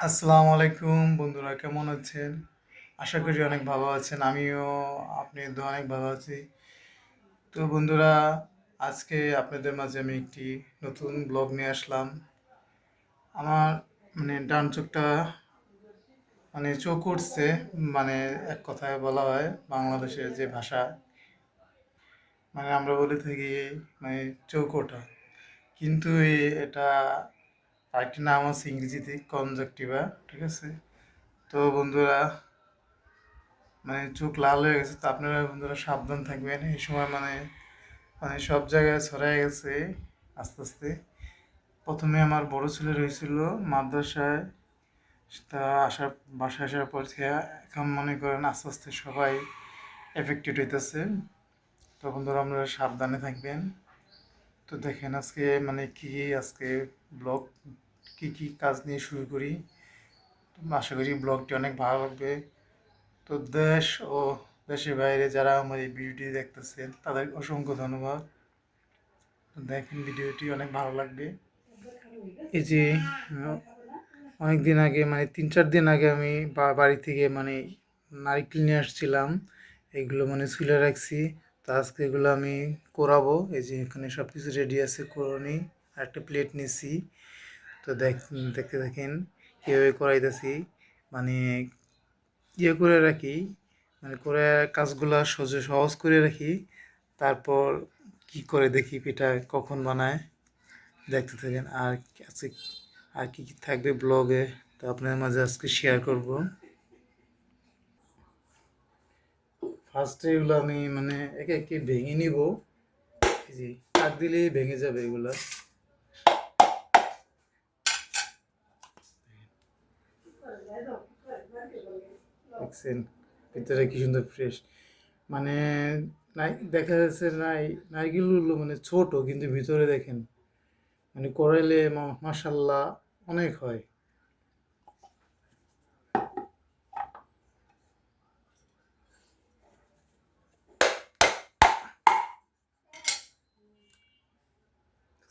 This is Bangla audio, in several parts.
আসসালামু আলাইকুম বন্ধুরা, কেমন আছেন? আশা করি অনেক ভালো আছেন, আমিও আপনি অনেক ভালো আছি। তো বন্ধুরা, আজকে আপনাদের মাঝে আমি একটি নতুন ব্লগ নিয়ে আসলাম। আমার মানে ডান চোখটা মানে চোখ উঠছে মানে এক কথায় বলা হয় বাংলাদেশের যে ভাষা মানে আমরা বলে থাকি মানে চোখ ওঠা। কিন্তু এটা আরেকটি নাম আছে ইংরেজিতে কনজাকটিভা ঠিক আছে? তো বন্ধুরা মানে চোখ লাল হয়ে গেছে, তো আপনারা বন্ধুরা সাবধান থাকবেন। এই সময় মানে মানে সব জায়গায় ছড়াই গেছে আস্তে আস্তে। প্রথমে আমার বড় ছেলে রয়েছিল মাদ্রাসায়, তা আসার, বাসায় আসার পর এখন মনে করেন আস্তে আস্তে সবাই এফেক্টেড হইতেছে। তো বন্ধুরা আপনারা সাবধানে থাকবেন। তো দেখেন আজকে মানে কি আজকে ব্লগ কি কি কাজ নিয়ে শুরু করি? আশা করি ব্লগটি অনেক ভালো লাগবে। তো দেশ ও দেশের বাইরে যারা আমার এই ভিডিওটি দেখতেছেন, তাদের অসংখ্য ধন্যবাদ। দেখেন ভিডিওটি অনেক ভালো লাগবে। এই যে অনেক দিন আগে মানে তিন, চার দিন আগে আমি বাড়ি থেকে মানে নারকেল নিয়ে আসছিলাম। এগুলো মানে চুলে রাখছি। তো আজকে এগুলো আমি করাবো। এই যে এখানে সব কিছু রেডি আছে করনি একটা প্লেট নিছি। তো দেখ, দেখতে দেখেন কীভাবে করাইতেছি। মানে ইয়ে করে রাখি। মানে করে কাজগুলো সহজে সহজ করে রাখি। তারপর কি করে দেখি পিঠা কখন বানায়। দেখতে থাকেন। আর কি আছে, আর কি কি থাকবে ব্লগে তো আপনার মাঝে আজকে শেয়ার করব। ফার্স্টে এগুলো আমি মানে একে একে ভেঙে নিব। যে কাক দিলেই ভেঙে যাবে এগুলো। ভিতরে কি সুন্দর ফ্রেশ মানে নাই, দেখা যাচ্ছে নাই নারকেলগুলো মানে ছোট, কিন্তু ভিতরে দেখেন মানে করাইলে মাসাল্লাহ অনেক হয়।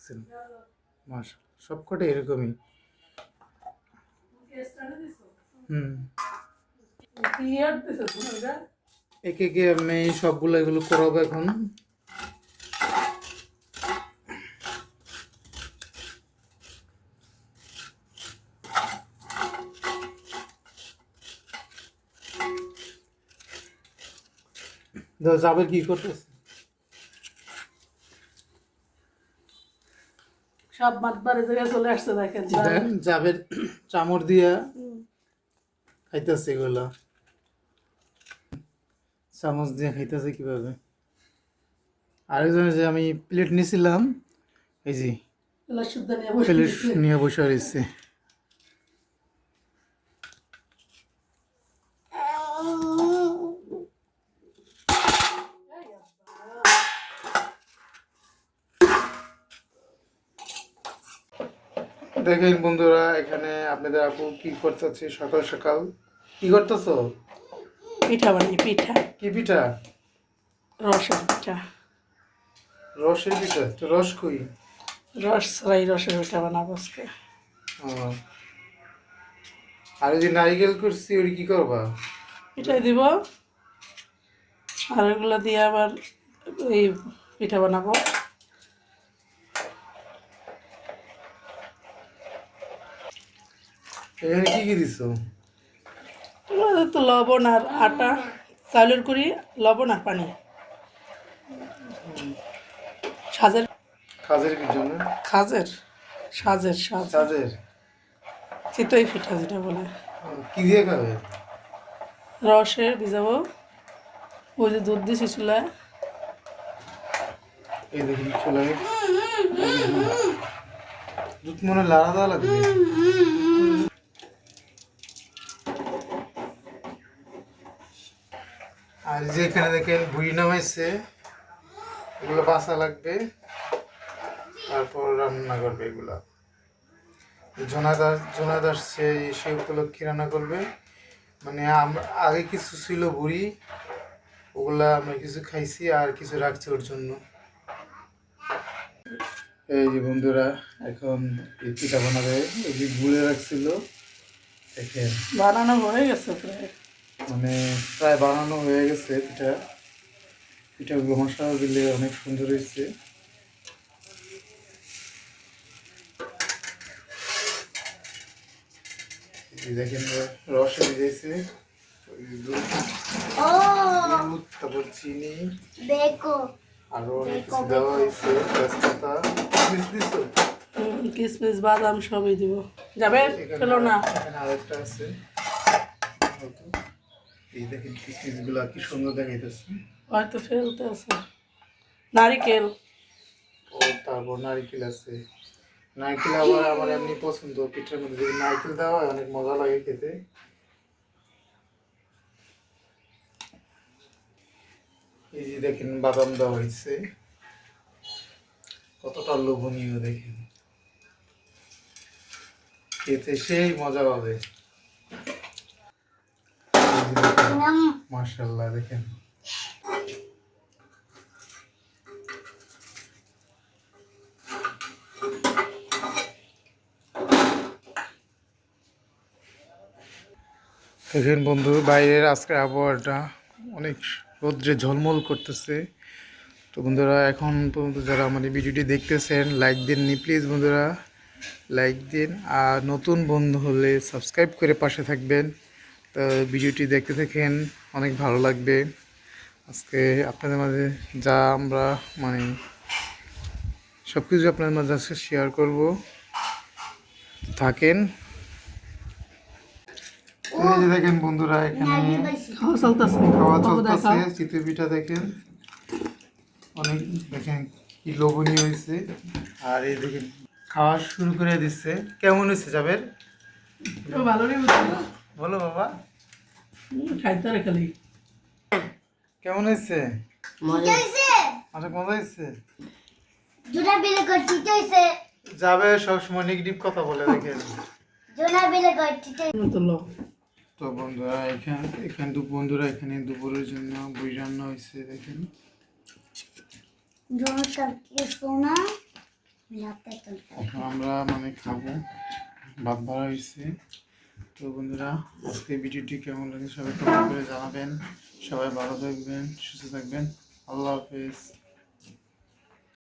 দেখছেন মাস সবকটা এরকমই। একে একে আমি সবগুলো এগুলো করাবো এখন। যাবে কি করতেছে? সব মাতবারে জায়গায় চলে আসছে দেখেন জাবের চামড় দিয়া খাইতেছে এগুলা। চামচ দিয়ে খাইতেছে কীভাবে? আরেকজন যে আমি প্লেট নিয়েছিলাম এই যে নিয়ে বসে প্লেট নিয়ে বসে রয়েছে। দেখেন বন্ধুরা এখানে আপনাদের আপু কি করতেছে? সকাল সকাল। কি করতেছো? পিঠা বানিয়ে পিঠা। কি পিঠা? রসের পিঠা। রসের পিঠা? তো রস কই? রস ছাড়াই রসের পিঠা বানাবো আজকে। আর যে নারিকেল করছি ওই কি করবা? পিঠাই দিব। আর ওগুলো দিয়ে আবার এই পিঠা বানাবো। এখানে কি কি দিছো? তো লবণ আর আটা চাউলের কুড়ি লবণ আর পানি। সাজের খাজের পিঠা না খাজের সাজের সাজ চাঁদের চিতই পিঠা যেটা বলে। কি দিয়ে খাবে? রসে ভিজাবো। ওই যে দুধ দিছি চুলায়। এই দেখি চলে দুধ মনে লাড়া দেওয়া লাগবে। আর যে এখানে দেখেন বুড়ি নামাইছে, এগুলো বাসা লাগবে। তারপর রান্না করবে এগুলা। জোনাদার জোনাদাস সে সে উপলক্ষে রান্না করবে। মানে আমরা আগে কিছু ছিল বুড়ি ওগুলা আমরা কিছু খাইছি আর কিছু রাখছি ওর জন্য। এই যে বন্ধুরা, এখন এই পিঠা বানাবে। এই যে গুলে রাখছিল, দেখেন। বানানো হয়ে গেছে প্রায়। মানে প্রায় বানানো হয়ে গেছে পিঠা। পিঠাগুলো মশলা দিলে অনেক সুন্দর হয়েছে। দেখেন রসে দিয়েছে দুধ। তারপর চিনি। আরও অনেক কিছু দেওয়া হয়েছে তেজপাতা। দিছো? হুম, বাদাম সবই দিব। যাবে? ফেলো না। এখানে আরেকটা আছে। এই দেখেন কি সুন্দর দেখাইতেছে। হয়তো ফেলতে আছে। নারিকেল। ও তারপর নারকেল আছে। নারকেল আবার আমার এমনি পছন্দ। পিঠার মধ্যে যদি নারকেল দেওয়া হয় অনেক মজা লাগে খেতে। এই যে দেখেন বাদাম দেওয়া হয়েছে। কতটা লোভনীয় দেখেন। খেতে সেই মজা পাবে। মার্শাল্লাহ দেখেন। দেখেন বন্ধু, বাইরের আজকে আবহাওয়াটা অনেক রোদ্রে ঝলমল করতেছে। তো বন্ধুরা, এখন পর্যন্ত যারা এই ভিডিওটি দেখতেছেন লাইক দিন নি প্লিজ বন্ধুরা লাইক দিন। আর নতুন বন্ধু হলে সাবস্ক্রাইব করে পাশে থাকবেন। তো ভিডিওটি দেখতে থাকেন অনেক ভালো লাগবে। আজকে আপনাদের মাঝে যা আমরা মানে সব কিছু আপনাদের মাঝে আজকে শেয়ার করব। থাকেন। দেখেন বন্ধুরা এখানে খাওয়া চলতেছে। খাওয়া চলতেছে। চিতই পিঠা দেখেন। অনেক দেখেন কি লোভনীয় হয়েছে। আর এই দেখেন খাওয়া শুরু করে দিচ্ছে। কেমন হয়েছে যাবের তো ভালো? বলো বাবা। খাইতে রে খালি। কেমন হয়েছে? মজা হয়েছে অনেক মজা হয়েছে? জোনা বিলে করছি তো হয়েছে যাবে সবসময় নেগেটিভ কথা বলে বিলে করছি তো লো। তো বন্ধুরা এখানে এখানে দু বন্ধুরা এখানে দুপুরের জন্য বই রান্না হয়েছে দেখেন। আমরা মানে খাব। ভাত ভরা হয়েছে। তো বন্ধুরা, আজকে ভিডিওটি কেমন লাগে সবাই কমেন্ট করে জানাবেন। সবাই ভালো থাকবেন, সুস্থ থাকবেন। আল্লাহ হাফেজ।